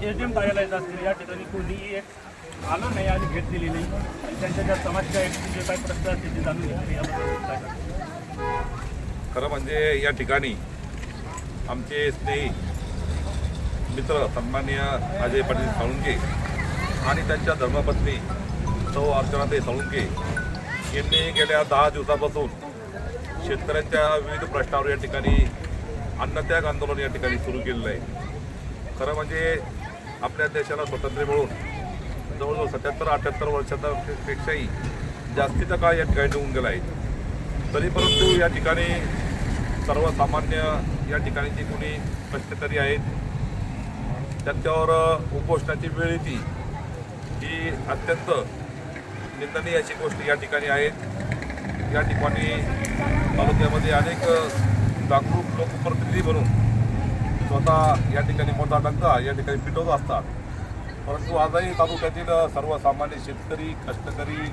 S D M कार्यालयात असतील या ठिकाणी कोणीही एक आलं नाही आणि भेट दिली नाही. आणि त्यांच्या ज्या समस्या आहेत जे काही प्रश्न असतील ते जाणून घेतले याबद्दल काय खरं म्हणजे या ठिकाणी आमचे स्नेही मित्र सन्माननीय अजय पाटील साळुंके आणि त्यांच्या धर्मपत्नी सौ अर्चनाताई साळुंके यांनी गेल्या दहा दिवसापासून शेतकऱ्यांच्या विविध प्रश्नावर या ठिकाणी अन्नत्याग आंदोलन या ठिकाणी सुरू केलेलं आहे. खरं म्हणजे आपल्या देशाला स्वातंत्र्य मिळून जवळजवळ सत्याहत्तर अठ्याहत्तर वर्षाचा पेक्षाही जास्तीचा काळ या ठिकाणी निघून गेला आहे. तरी परंतु या ठिकाणी सर्वसामान्य या ठिकाणी जे कोणी कष्टकरी आहेत त्यांच्यावर उपोषणाची वेळ येते. ही अत्यंत निंदनीय अशी गोष्ट या ठिकाणी आहेत या ठिकाणी तालुक्यामध्ये अनेक जागरूक लोकप्रतिनिधी म्हणून स्वतः या ठिकाणी मोठा डंका या ठिकाणी पिटवत असतात. परंतु आजही तालुक्यातील सर्वसामान्य शेतकरी कष्टकरी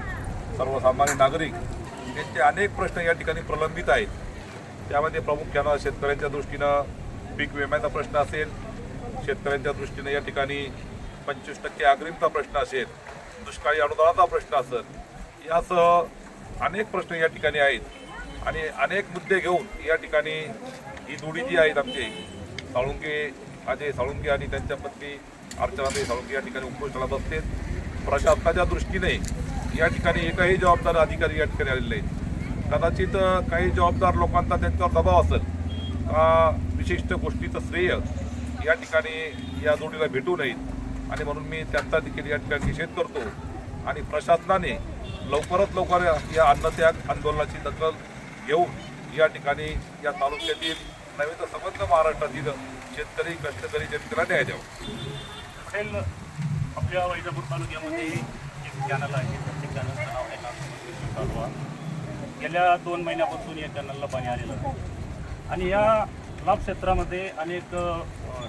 सर्वसामान्य नागरिक यांचे अनेक प्रश्न या ठिकाणी प्रलंबित आहेत. त्यामध्ये प्रामुख्यानं शेतकऱ्यांच्या दृष्टीनं पीक विम्याचा प्रश्न असेल शेतकऱ्यांच्या दृष्टीनं या ठिकाणी पंचवीस टक्के अग्रिमचा प्रश्न असेल दुष्काळी अनुदानाचा प्रश्न असेल यासह अनेक प्रश्न या ठिकाणी आहेत. आणि अनेक मुद्दे घेऊन या ठिकाणी ही जोडी जी आहेत आमची साळुंके अजय साळुंके आणि त्यांच्या पत्नी अर्चनाताई साळुंके या ठिकाणी उपोषणाला असते प्रशासनाच्या दृष्टीने या ठिकाणी एकही जबाबदार अधिकारी या ठिकाणी आलेले आहेत कदाचित काही जबाबदार लोकांचा त्यांच्यावर दबाव असेल का विशिष्ट गोष्टीचं श्रेय या ठिकाणी या जोडीला भेटू नयेत? आणि म्हणून मी त्यांचा देखील या ठिकाणी निषेध करतो आणि प्रशासनाने लवकरात लवकर या अन्नत्याग आंदोलनाची दखल घेऊन या ठिकाणी या तालुक्यातील नव्हे तर समग्र महाराष्ट्रातील शेतकरी कष्टकरी जनतेला न्याय द्यावा. आपल्या वैजापूर तालुक्यामध्ये एक चॅनल आहे. प्रत्येक चॅनलचं नाव आहे नागपूर गेल्या दोन महिन्यापासून या चॅनलला पाणी आलेलं आहे. आणि या लाभ क्षेत्रामध्ये अनेक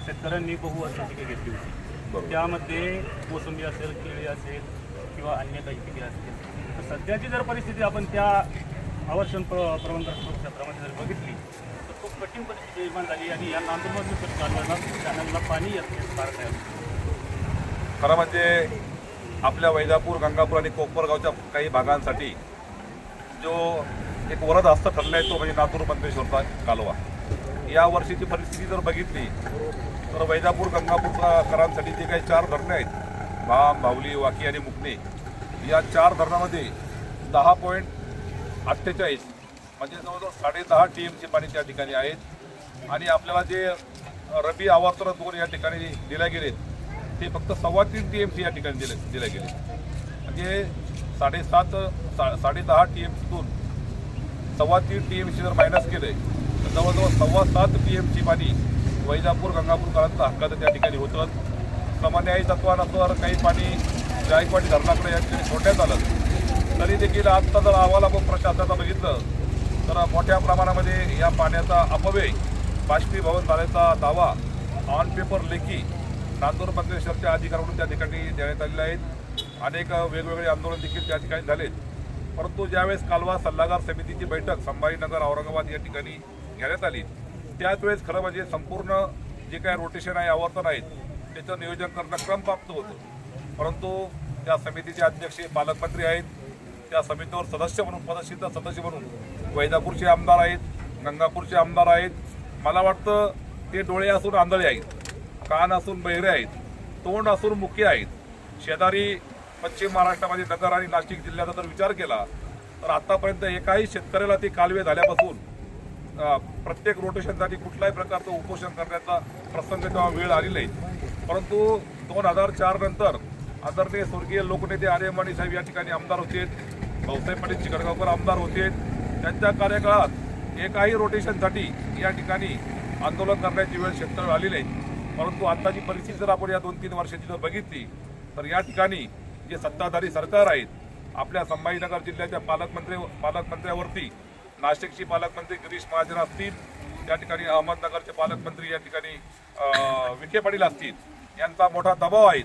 शेतकऱ्यांनी बहुवर्षाची पिके घेतली होती. त्यामध्ये मोसंबी असेल केळी असेल किंवा अन्य काही पिके असतील. तर सध्याची जर परिस्थिती आपण त्या आवर्षण प्र प्रबंधक क्षेत्रामध्ये जर बघितली खूप कठीण परिस्थिती निर्माण झाली आणि या नांदूरमध्ये चालवायला चॅनलला पाणी येत नाही खरं म्हणजे आपल्या वैजापूर गंगापूर आणि कोपरगावच्या काही भागांसाठी जो एक वरद हस्त ठरला आहे तो म्हणजे नागपूर मंत्रेश्वरचा कालवा. या वर्षीची परिस्थिती जर बघितली तर वैजापूर गंगापूरचा करांसाठी जे काही चार धरणे आहेत भाम भावली वाकी आणि मुकणे या चार धरणामध्ये दहा पॉईंट अठ्ठेचाळीस म्हणजे जवळजवळ साडे दहा टी एम सी पाणी त्या ठिकाणी आहेत. आणि आपल्याला जे रबी आवर्तन दोन या ठिकाणी दिल्या गेलेत ते फक्त सव्वा तीन टी एम सी या ठिकाणी दिले दिल्या गेले म्हणजे साडेसात सा साडे दहा टी एम सीतून सव्वा तीन टी एम सी जर मायनस केले तर जवळजवळ सव्वा सात टी एम सी पाणी वैजापूर गंगापूर काळांचा हक्काचं त्या ठिकाणी होतं सामान्य तत्वानुसार काही पाणी जायकवाडी धरणाकडे या ठिकाणी सोडण्यात आलं. तरी देखील आत्ता जर अहवाल आपण प्रशासनाचा बघितलं तर मोठ्या प्रमाणामध्ये या पाण्याचा अपव्यय बाष्पीभवन झाल्याचा दावा ऑन पेपर लेखी नांदूर मंत्रेश्वरच्या अधिकाऱ्यांकडून त्या ठिकाणी देण्यात आलेले आहेत अनेक वेगवेगळे आंदोलन देखील त्या ठिकाणी झालेत. परंतु ज्यावेळेस कालवा सल्लागार समितीची बैठक संभाजीनगर औरंगाबाद या ठिकाणी घेण्यात आली त्याच वेळेस खरं म्हणजे संपूर्ण जे काय रोटेशन आहे आवर्तन आहेत त्याचं नियोजन करणं क्रमप्राप्त होतं. परंतु त्या समितीचे अध्यक्ष पालकमंत्री आहेत. त्या समितीवर सदस्य म्हणून पदसिद्ध सदस्य म्हणून वैजापूरचे आमदार आहेत गंगापूरचे आमदार आहेत. मला वाटतं ते डोळे असून आंधळे आहेत कान असून बहिरे आहेत तोंड असून मुख्य आहेत. शेजारी पश्चिम महाराष्ट्रामध्ये नगर आणि नाशिक जिल्ह्याचा जर विचार केला तर आतापर्यंत एकाही शेतकऱ्याला ते कालवे झाल्यापासून प्रत्येक रोटेशनसाठी कुठल्याही प्रकारचं उपोषण करण्याचा प्रसंग तेव्हा वेळ आली नाही. परंतु दोन हजार चार नंतर आदरणीय स्वर्गीय लोकनेते आर्यमाणी साहेब या ठिकाणी आमदार होते. भाऊसाहेब पाटील चिकडगावकर आमदार होते. त्यांच्या कार्यकाळात एकाही रोटेशनसाठी या ठिकाणी आंदोलन करण्याची वेळ शेतकऱ्यावर आली नाही परंतु आत्ताची परिस्थिती जर आपण या दोन तीन वर्षाची जर बघितली तर या ठिकाणी जे सत्ताधारी सरकार आहेत आपल्या संभाजीनगर जिल्ह्याच्या पालकमंत्री पालकमंत्र्यावरती नाशिकचे पालकमंत्री गिरीश महाजन असतील त्या ठिकाणी अहमदनगरचे पालकमंत्री या ठिकाणी विखे पाटील असतील यांचा मोठा दबाव आहे.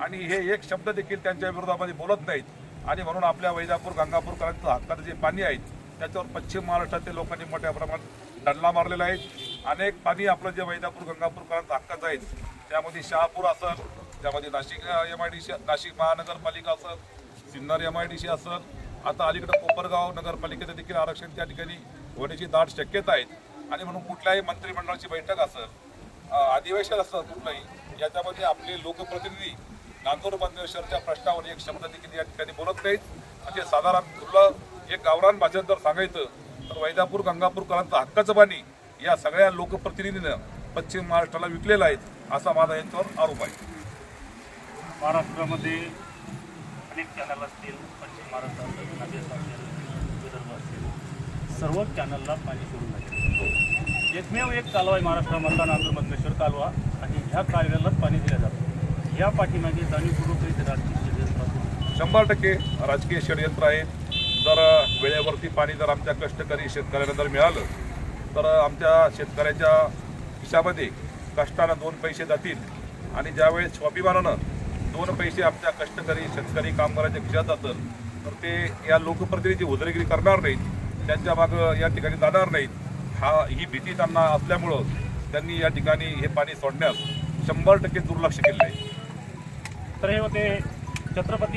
आणि हे एक शब्द देखील त्यांच्या विरोधामध्ये बोलत नाहीत. आणि म्हणून आपल्या वैजापूर गंगापूरकरांचं हातात जे पाणी आहे त्याच्यावर पश्चिम महाराष्ट्रातील लोकांनी मोठ्या प्रमाणात दंडला मारलेला आहे. अनेक पाणी आपलं जे वैदापूर गंगापूरकरांचं हक्काचं आहे त्यामध्ये शहापूर असेल त्यामध्ये Nashik M I D C Nashik महानगरपालिका असेल Sinnar M I D C असेल आता अलीकडं कोपरगाव नगरपालिकेचं देखील आरक्षण त्या ठिकाणी होण्याची दाट शक्यता आहेत आणि म्हणून कुठल्याही मंत्रिमंडळाची बैठक असेल अधिवेशन असतं कुठलंही याच्यामध्ये आपले लोकप्रतिनिधी नांदूर बंदेश्वरच्या प्रश्नावर एक शब्द देखील या ठिकाणी बोलत नाहीत. असे साधारण तुला एक गावरान भाषेत जर सांगायचं तर वैदापूर गंगापूरकरांचं हक्काचं पाणी या सगळ्या लोकप्रतिनिधीनं पश्चिम महाराष्ट्राला विकलेलं आहे असा माझा यांच्यावर आरोप आहे. महाराष्ट्रामध्ये अनेक चॅनल असतील पश्चिम महाराष्ट्र असेल विदर्भ असेल सर्व चॅनलला पाणी सोडून जाते. एकमेव एक कालवा आहे महाराष्ट्रामधला नांदूर बंदेश्वर कालवा आणि ह्या कालव्यालाच पाणी दिलं जातं. या पाठीमागे जाणीवपूर्वक राजकीय षडयंत्र शंभर टक्के राजकीय षडयंत्र आहे जर वेळेवरती पाणी जर आमच्या कष्टकरी शेतकऱ्यांना जर मिळालं तर आमच्या शेतकऱ्याच्या खिशामध्ये कष्टानं दोन पैसे जातील. आणि ज्यावेळेस स्वाभिमानानं दोन पैसे आमच्या कष्टकरी शेतकरी कामगारांच्या खिशात जातात तर ते या लोकप्रतिनिधी उदरगिरी करणार नाहीत त्यांच्या मागं या ठिकाणी जाणार नाहीत. हा ही भीती त्यांना असल्यामुळं त्यांनी या ठिकाणी हे पाणी सोडण्यास शंभर टक्के दुर्लक्ष केलेलं आहे. तर हे होते छत्रपती